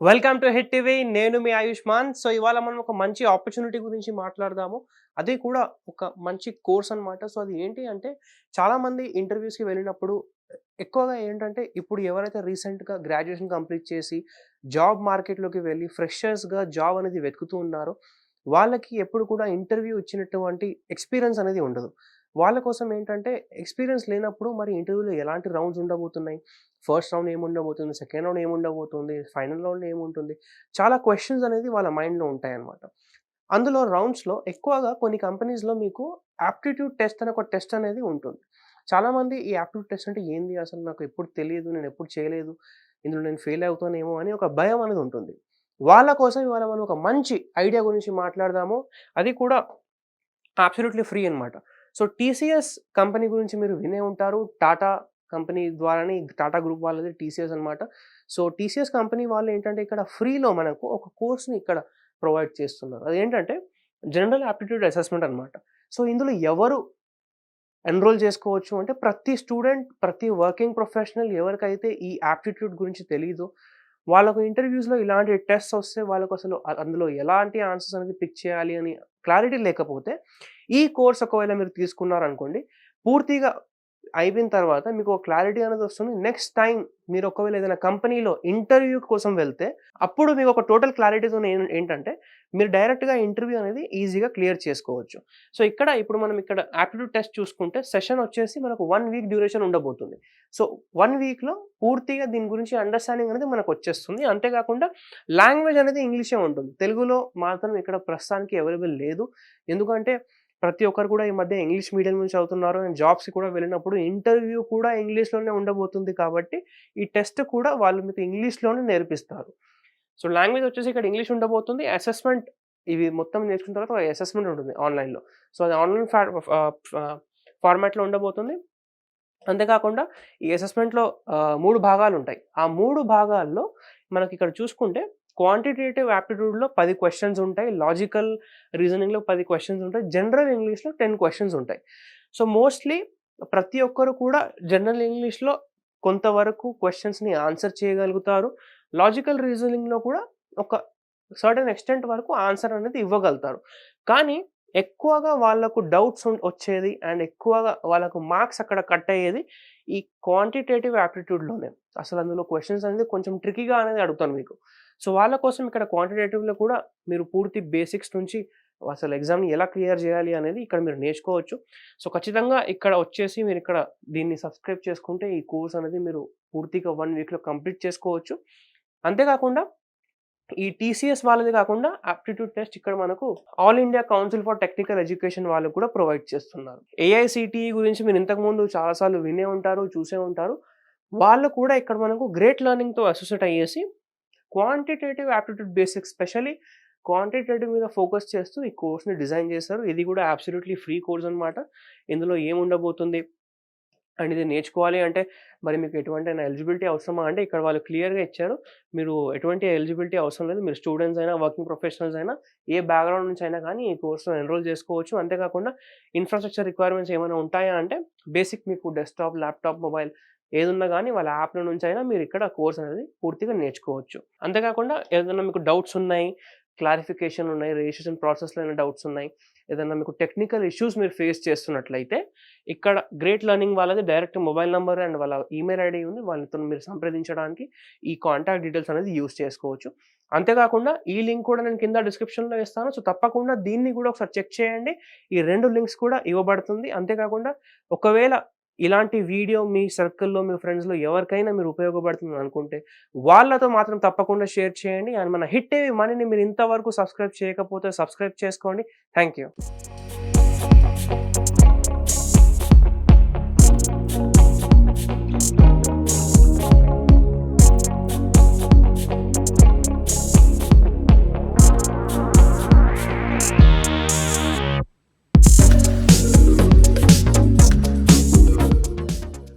Welcome to hit TV నేను మీ Ayushman. So ఇవాళ మనం ఒక మంచి ఆపర్చునిటీ గురించి మాట్లాడదాము. అది కూడా ఒక మంచి కోర్స్ అన్నమాట. సో అది ఏంటి అంటే చాలామంది ఇంటర్వ్యూస్కి వెళ్ళినప్పుడు ఎక్కువగా ఏంటంటే ఇప్పుడు ఎవరైతే రీసెంట్గా గ్రాడ్యుయేషన్ కంప్లీట్ చేసి జాబ్ మార్కెట్లోకి వెళ్ళి ఫ్రెషర్స్గా జాబ్ అనేది వెతుకుతూ ఉన్నారో వాళ్ళకి ఎప్పుడు కూడా ఇంటర్వ్యూ ఇచ్చినటువంటి ఎక్స్పీరియన్స్ అనేది ఉండదు. వాళ్ళ కోసం ఏంటంటే ఎక్స్పీరియన్స్ లేనప్పుడు మరి ఇంటర్వ్యూలో ఎలాంటి రౌండ్స్ ఉండబోతున్నాయి? ఫస్ట్ రౌండ్ ఏముండబోతుంది? సెకండ్ రౌండ్ ఏముండబోతుంది? ఫైనల్ రౌండ్ ఏముంటుంది? చాలా క్వశ్చన్స్ అనేది వాళ్ళ మైండ్లో ఉంటాయన్నమాట. అందులో రౌండ్స్లో ఎక్కువగా కొన్ని కంపెనీస్లో మీకు యాప్టిట్యూడ్ టెస్ట్ అనే ఒక టెస్ట్ అనేది ఉంటుంది. చాలామంది ఈ యాప్టిట్యూడ్ టెస్ట్ అంటే ఏంది? అసలు నాకు ఎప్పుడు తెలియదు నేను ఎప్పుడు చేయలేదు ఇందులో నేను ఫెయిల్ అవుతానేమో అని ఒక భయం అనేది ఉంటుంది. వాళ్ళ కోసం ఇవాళ మనం ఒక మంచి ఐడియా గురించి మాట్లాడదాము. అది కూడా అబ్సల్యూట్లీ ఫ్రీ అనమాట సో టీసీఎస్ కంపెనీ గురించి మీరు వినే ఉంటారు. టాటా కంపెనీ ద్వారానే టాటా గ్రూప్ వాళ్ళది టీసీఎస్ అనమాట సో టీసీఎస్ కంపెనీ వాళ్ళు ఏంటంటే ఇక్కడ ఫ్రీలో మనకు ఒక కోర్స్ని ఇక్కడ ప్రొవైడ్ చేస్తున్నారు. అదేంటంటే జనరల్ యాప్టిట్యూడ్ అసెస్మెంట్ అనమాట సో ఇందులో ఎవరు ఎన్రోల్ చేసుకోవచ్చు అంటే ప్రతి స్టూడెంట్ ప్రతి వర్కింగ్ ప్రొఫెషనల్ ఎవరికైతే ఈ యాప్టిట్యూడ్ గురించి తెలియదో వాళ్ళకు ఇంటర్వ్యూస్లో ఇలాంటి టెస్ట్ వస్తే వాళ్ళకు అసలు అందులో ఎలాంటి ఆన్సర్స్ అనేది పిక్ చేయాలి అని క్లారిటీ లేకపోతే ఈ కోర్స్ ఒకవేళ మీరు తీసుకున్నారనుకోండి పూర్తిగా అయిపోయిన తర్వాత మీకు ఒక క్లారిటీ అనేది వస్తుంది. నెక్స్ట్ టైం మీరు ఒకవేళ ఏదైనా కంపెనీలో ఇంటర్వ్యూ కోసం వెళ్తే అప్పుడు మీకు ఒక టోటల్ క్లారిటీతో ఏంటంటే మీరు డైరెక్ట్గా ఇంటర్వ్యూ అనేది ఈజీగా క్లియర్ చేసుకోవచ్చు. సో ఇక్కడ ఇప్పుడు మనం ఇక్కడ యాప్టిట్యూడ్ టెస్ట్ చూసుకుంటే సెషన్ వచ్చేసి మనకు వన్ వీక్ డ్యూరేషన్ ఉండబోతుంది. సో వన్ వీక్లో పూర్తిగా దీని గురించి అండర్స్టాండింగ్ అనేది మనకు వచ్చేస్తుంది. అంతేకాకుండా లాంగ్వేజ్ అనేది ఇంగ్లీషే ఉంటుంది. తెలుగులో మాత్రం ఇక్కడ ప్రస్తుతానికి అవైలబుల్ లేదు. ఎందుకంటే ప్రతి ఒక్కరు కూడా ఈ మధ్య ఇంగ్లీష్ మీడియం నుంచి చదువుతున్నారు. అండ్ జాబ్స్కి కూడా వెళ్ళినప్పుడు ఇంటర్వ్యూ కూడా ఇంగ్లీష్లోనే ఉండబోతుంది కాబట్టి ఈ టెస్ట్ కూడా వాళ్ళు మీకు ఇంగ్లీష్లోనే నేర్పిస్తారు. సో లాంగ్వేజ్ వచ్చేసి ఇక్కడ ఇంగ్లీష్ ఉండబోతుంది. అసెస్మెంట్ ఇవి మొత్తం నేర్చుకున్న తర్వాత అసెస్మెంట్ ఉంటుంది ఆన్లైన్లో. సో అది ఆన్లైన్ ఫార్మాట్లో ఉండబోతుంది. అంతేకాకుండా ఈ అసెస్మెంట్లో మూడు భాగాలు ఉంటాయి. ఆ మూడు భాగాల్లో మనకి ఇక్కడ చూసుకుంటే క్వాంటిటేటివ్ యాప్టిట్యూడ్లో పది క్వశ్చన్స్ ఉంటాయి లాజికల్ రీజనింగ్లో పది క్వశ్చన్స్ ఉంటాయి జనరల్ ఇంగ్లీష్లో టెన్ క్వశ్చన్స్ ఉంటాయి. సో మోస్ట్లీ ప్రతి ఒక్కరు కూడా జనరల్ ఇంగ్లీష్లో కొంతవరకు క్వశ్చన్స్ని ఆన్సర్ చేయగలుగుతారు. లాజికల్ రీజనింగ్లో కూడా ఒక సర్టన్ ఎక్స్టెంట్ వరకు ఆన్సర్ అనేది ఇవ్వగలుగుతారు. కానీ ఎక్కువగా వాళ్ళకు డౌట్స్ వచ్చేది అండ్ ఎక్కువగా వాళ్ళకు మార్క్స్ అక్కడ కట్ అయ్యేది ఈ క్వాంటిటేటివ్ యాప్టిట్యూడ్లోనే. అసలు అందులో క్వశ్చన్స్ అనేది కొంచెం ట్రికీగా అనేది అడుగుతాను మీకు. సో వాళ్ళ కోసం ఇక్కడ క్వాంటిటేటివ్లో కూడా మీరు పూర్తి బేసిక్స్ నుంచి అసలు ఎగ్జామ్ని ఎలా క్లియర్ చేయాలి అనేది ఇక్కడ మీరు నేర్చుకోవచ్చు. సో ఖచ్చితంగా ఇక్కడ వచ్చేసి మీరు ఇక్కడ దీన్ని సబ్స్క్రైబ్ చేసుకుంటే ఈ కోర్స్ అనేది మీరు పూర్తిగా వన్ వీక్లో కంప్లీట్ చేసుకోవచ్చు. అంతేకాకుండా ఈ టీసీఎస్ వాళ్ళది కాకుండా ఆప్టిట్యూడ్ టెస్ట్ ఇక్కడ మనకు all India council for technical education వాళ్ళు కూడా ప్రొవైడ్ చేస్తున్నారు. ఏఐసిటిఈ గురించి మీరు ఇంతకుముందు చాలాసార్లు వినే ఉంటారు చూసే ఉంటారు. వాళ్ళు కూడా ఇక్కడ మనకు గ్రేట్ లెర్నింగ్తో associate అయ్యేసి quantitative aptitude basic specially quantitative మీద ఫోకస్ చేస్తూ ఈ కోర్స్ని డిజైన్ చేశారు. ఇది కూడా అబ్సల్యూట్లీ ఫ్రీ కోర్స్ అనమాట ఇందులో ఏముండబోతుంది అండ్ ఇది నేర్చుకోవాలి. అంటే మరి మీకు ఎటువంటి ఎలిజిబిలిటీ అవసరమా? అంటే ఇక్కడ వాళ్ళు క్లియర్గా ఇచ్చారు. మీరు ఎటువంటి ఎలిజిబిలిటీ అవసరం లేదు. మీరు స్టూడెంట్స్ అయినా వర్కింగ్ ప్రొఫెషనల్స్ అయినా ఏ బ్యాక్గ్రౌండ్ నుంచి అయినా కానీ ఈ కోర్సులో ఎన్రోల్ చేసుకోవచ్చు. అంతేకాకుండా ఇన్ఫ్రాస్ట్రక్చర్ రిక్వైర్మెంట్స్ ఏమైనా ఉంటాయా? అంటే బేసిక్ మీకు డెస్క్టాప్ ల్యాప్టాప్ మొబైల్ ఏదున్నా కానీ వాళ్ళ యాప్ల నుంచి అయినా మీరు ఇక్కడ కోర్స్ అనేది పూర్తిగా నేర్చుకోవచ్చు. అంతేకాకుండా ఏదైనా మీకు డౌట్స్ ఉన్నాయి క్లారిఫికేషన్ ఉన్నాయి రిజిస్ట్రేషన్ ప్రాసెస్లో ఏమైనా డౌట్స్ ఉన్నాయి. ఏదైనా మీకు టెక్నికల్ ఇష్యూస్ మీరు ఫేస్ చేస్తున్నట్లయితే ఇక్కడ గ్రేట్ లెర్నింగ్ వాళ్ళది డైరెక్ట్ మొబైల్ నెంబర్ అండ్ వాళ్ళ ఈమెయిల్ ఐడి ఉంది. వాళ్ళతో మీరు సంప్రదించడానికి ఈ కాంటాక్ట్ డీటెయిల్స్ అనేది యూస్ చేసుకోవచ్చు. అంతేకాకుండా ఈ లింక్ కూడా నేను కింద డిస్క్రిప్షన్లో ఇస్తాను సో తప్పకుండా దీన్ని కూడా ఒకసారి చెక్ చేయండి. ఈ రెండు లింక్స్ కూడా ఇవ్వబడుతుంది. అంతేకాకుండా ఒకవేళ ఇలాంటి వీడియో మీ సర్కిల్లో మీ ఫ్రెండ్స్లో ఎవరికైనా మీరు ఉపయోగపడుతుంది అనుకుంటే వాళ్ళతో మాత్రం తప్పకుండా షేర్ చేయండి. అండ్ మన హిట్ టీవీ మనీని మీరు ఇంతవరకు సబ్స్క్రైబ్ చేయకపోతే సబ్స్క్రైబ్ చేసుకోండి. Thank you